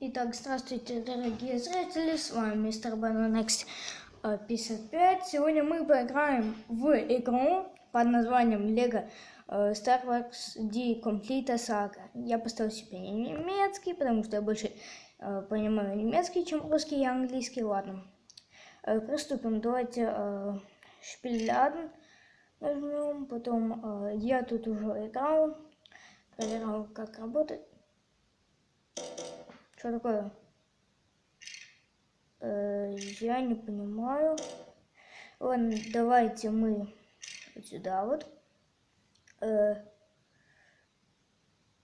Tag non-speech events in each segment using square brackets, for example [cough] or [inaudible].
Итак, здравствуйте, дорогие зрители, с вами мистер Бананекс 55. Сегодня мы поиграем в игру под названием Lego э, Star Wars D Complete Saga. Я поставил себе немецкий, потому что я больше э, понимаю немецкий, чем русский и английский. Ладно, Э, приступим. Давайте э, шпилян нажмем, потом э, я тут уже играл, проверял, как работает. Что такое? Э, я не понимаю. Ладно, давайте мы вот сюда вот. Э,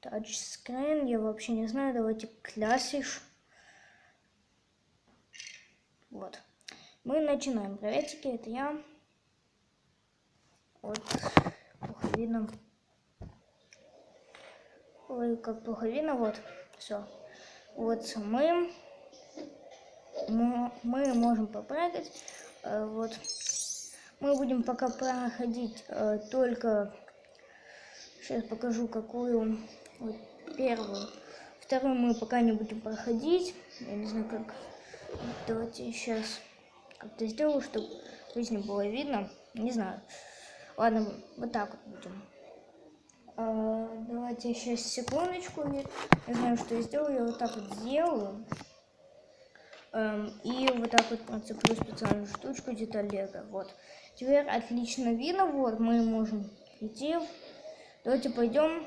тачскрин, я вообще не знаю. Давайте классиш. Вот. Мы начинаем. Приветики, это я. Вот, плохо видно. Ой, как плохо видно, вот, все. Вот мы, мы можем попрыгать, э, вот. Мы будем пока проходить э, только, сейчас покажу какую, вот, первую. Вторую мы пока не будем проходить, я не знаю как, давайте сейчас как-то сделаю, чтобы жизни было видно, не знаю. Ладно, вот так вот будем. А, давайте сейчас секундочку. Я знаю, что я сделаю. Я вот так вот сделаю. Эм, и вот так вот процеплю специальную штучку деталь лего. Вот. Теперь отлично видно. Вот мы можем идти. Давайте пойдем.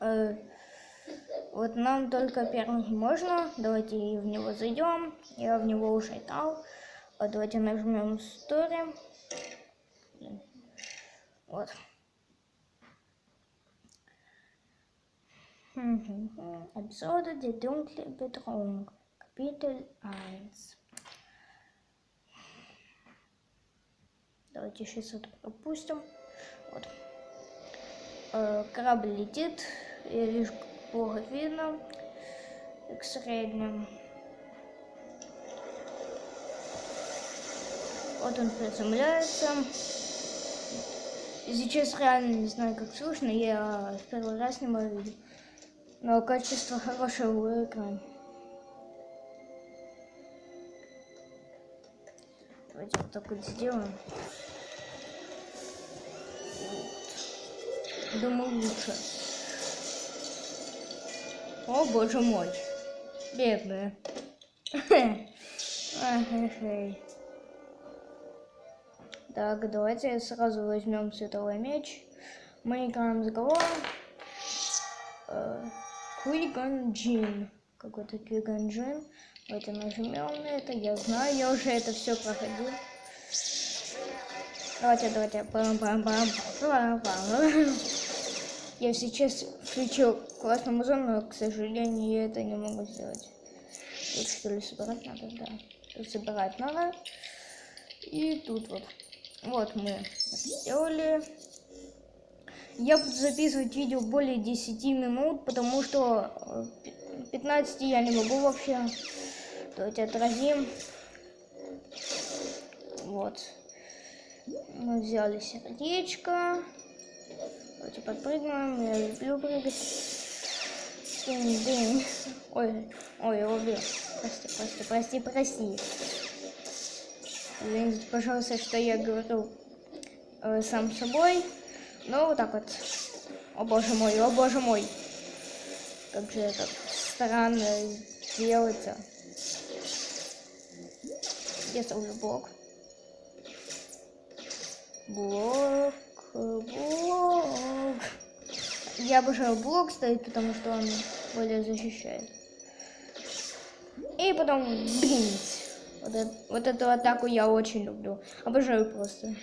Э, вот нам только первый можно. Давайте в него зайдем. Я в него уже играл. А давайте нажмем Story. Вот. Episode Die dunkle Bedrohung. Kapitel 1. Давайте сейчас это пропустим. Вот. Э, корабль летит. Я вижу, плохо видно. К среднему. Вот он приземляется. Сейчас реально не знаю, как слышно. Я в первый раз не могу видеть. Но качество хорошее у экрана. Давайте вот так вот сделаем. Думаю, лучше. О, боже мой. Бедная. [laughs] Так, давайте сразу возьмем световой меч. Мы играем с головой. Квиган Джин. Какой-то Квиган Джин. Давайте нажмем на это. Я знаю, я уже это все проходил. Давайте, давайте. Пам -пам -пам. Пам -пам. Я сейчас включил классную музыку, но, к сожалению, я это не могу сделать. Тут что ли собирать надо? Да. Тут собирать надо. И тут вот. Вот мы сделали. Я буду записывать видео более 10 минут, потому что 15 э, я не могу вообще. Давайте отразим. Вот. Мы взяли сердечко. Давайте подпрыгнем. Я люблю прыгать. Дынь. Ой, ой, я убил. Прости, прости, прости, прости. Извините, пожалуйста, что я говорю э, сам собой. Ну, вот так вот. О боже мой, о боже мой. Как же это странно делается. Я ставлю блок. Блок, блок. Я обожаю блок ставить, потому что он более защищает. И потом бинт. Вот, вот эту атаку я очень люблю. Обожаю просто.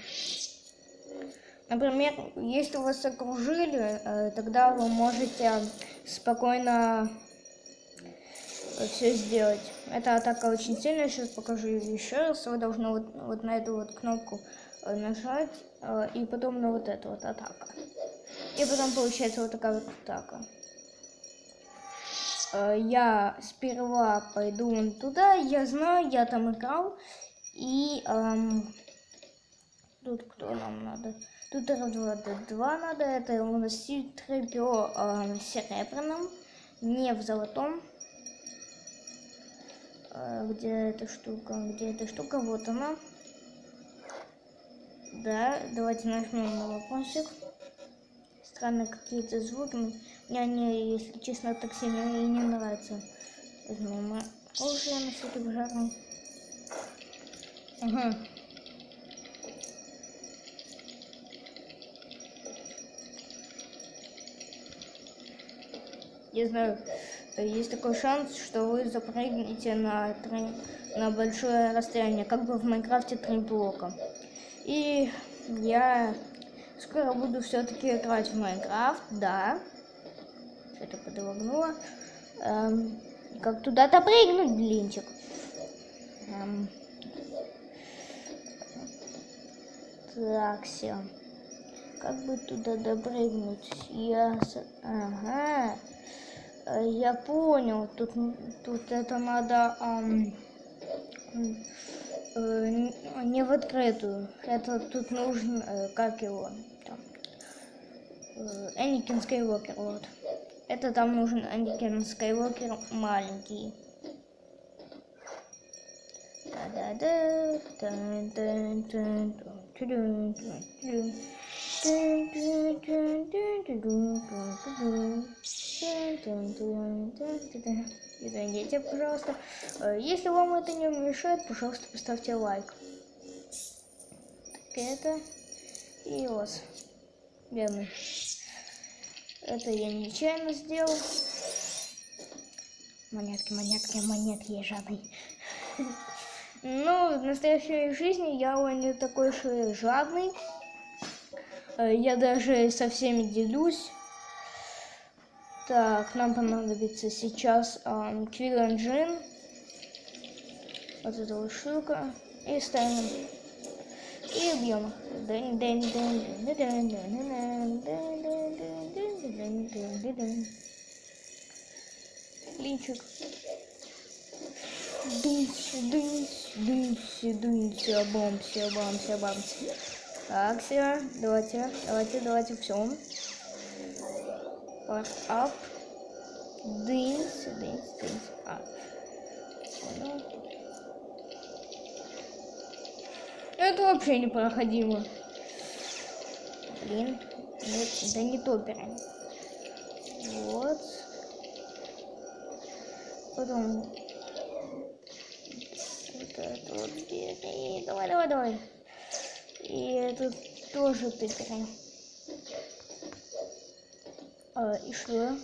Например, если вас окружили, э, тогда вы можете спокойно все сделать. Эта атака очень сильная, сейчас покажу еще раз. Вы должны вот, вот на эту вот кнопку э, нажать, э, и потом на вот эту вот атаку. И потом получается вот такая вот атака. Я сперва пойду туда, я знаю, я там играл. И эм, тут кто нам надо? Тут R2D2 надо, это у нас C3PO э, серебряном, не в золотом. А, где эта штука? Где эта штука? Вот она. Да, давайте нажмем на вопросик. Странно какие-то звуки. Мне они, если честно, так сильно и не нравятся. Возьмем оружие на всякий пожарный. Ага. Не знаю, есть такой шанс, что вы запрыгнете на, три, на большое расстояние, как бы в Майнкрафте три блока. И я скоро буду все-таки играть в Майнкрафт, да. Что-то подлагнуло. Эм, как туда-то прыгнуть, блинчик? Эм, так, все. Как бы туда допрыгнуть? Я... Ага. Э, я понял. Тут, тут это надо... Э, не в открытую. Это тут нужен... Э, как его? Там, Энникин Скайуокер, вот. Это там нужен Энникин Скайуокер маленький. Да-да-да. Извините, пожалуйста. Если вам это не мешает, пожалуйста, поставьте лайк. Так, это и вот. Верно. Это я нечаянно сделал. Монетки, монетки, монетки, я жадный. [laughs] Ну, в настоящей жизни я не такой уж жадный. Я даже со всеми делюсь. Так, нам понадобится сейчас Quill Engine. Вот эта вот штука. И ставим. И убьем. Линчик. Дынсь, дынсь, дынсь, дынсь, бомся, бомся, бомся. Так, все, давайте, давайте, давайте, все. What up? Дынсь, дынсь, дынсь, а. Это вообще непроходимо. Блин, нет, да не то. Вот. Потом вот это вот. Давай, давай, давай. И это тоже прям. А, и что?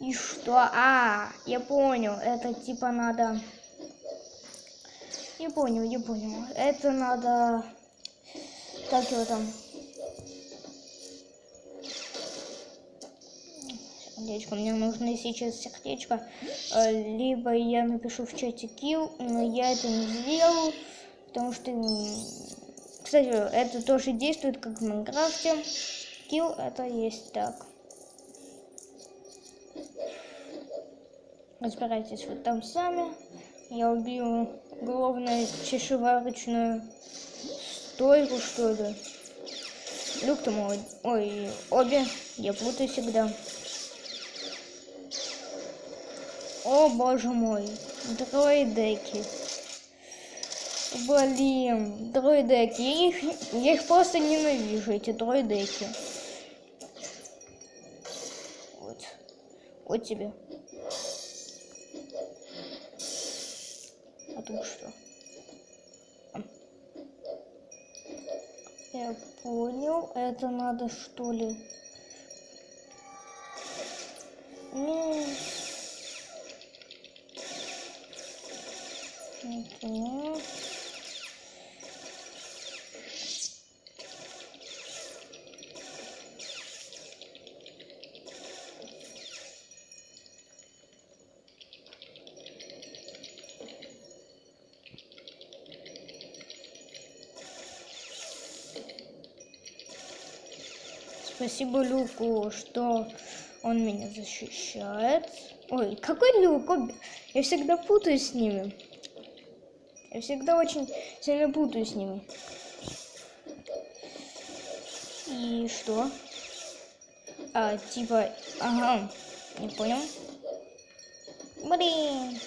И что? А, я понял. Это типа надо... Не понял, не понял. Это надо... Как его там? Сердечко. Мне нужно сейчас сердечко. А, либо я напишу в чате килл, но я это не сделал. Потому что... Кстати, это тоже действует как в Майнкрафте. Килл это есть так. Разбирайтесь вот там сами. Я убью главную чешеварочную стойку, что ли. Люк-то мой. Ой, обе. Я путаю всегда. О, боже мой. Дроидеки. Блин, дроидеки. Я их, я их просто ненавижу, эти дроидеки. Вот. Вот тебе. тут что? Я понял. Это надо что ли? Не. Okay. Спасибо Люку, что он меня защищает. Ой, какой Люк? Я всегда путаюсь с ними. Я всегда очень сильно путаюсь с ними. И что? А, типа, ага, не понял. Блин.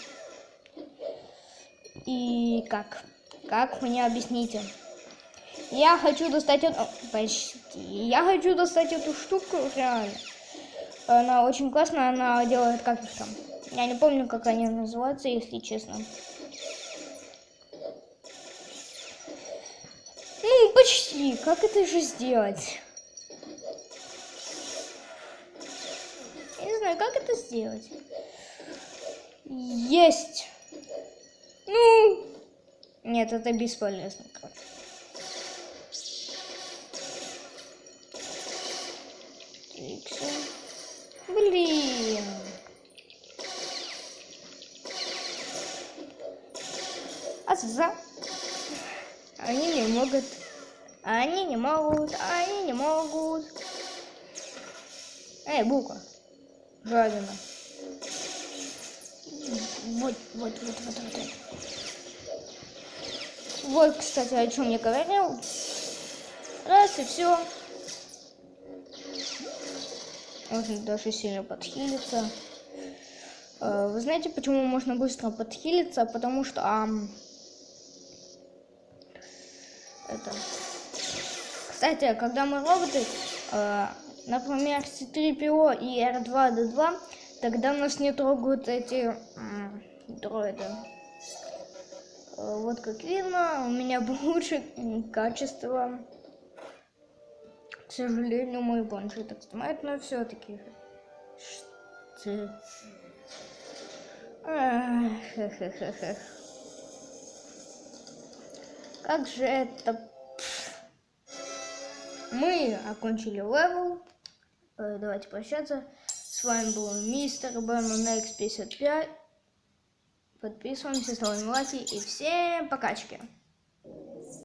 И как? Как мне объясните? Я хочу достать эту... Почти. Я хочу достать эту штуку, реально. Она очень классная, она делает как их там. Я не помню, как они называются, если честно. Ну, почти. Как это же сделать? Я не знаю, как это сделать. Есть. Ну. Нет, это бесполезно, короче. Иксы. Блин. А за? Они не могут. Они не могут. Они не могут. Эй, Бука. Жадина. Вот, вот, вот, вот. вот. Вот, кстати, о чем я говорил. Раз и все. Можно даже сильно подхилиться. Э, Вы знаете, почему можно быстро подхилиться? Потому что ам, это. Кстати, когда мы роботы, э, например, C3PO и R2D2, тогда нас не трогают эти дроиды. Э, Вот как видно, у меня [laughs] лучше качество. К сожалению, мой планшет так снимает, но все-таки. Как же это... Мы окончили левел. Э, Давайте прощаться. С вами был мистер Бэмон X55. Подписываемся, ставим лайки и всем покачки.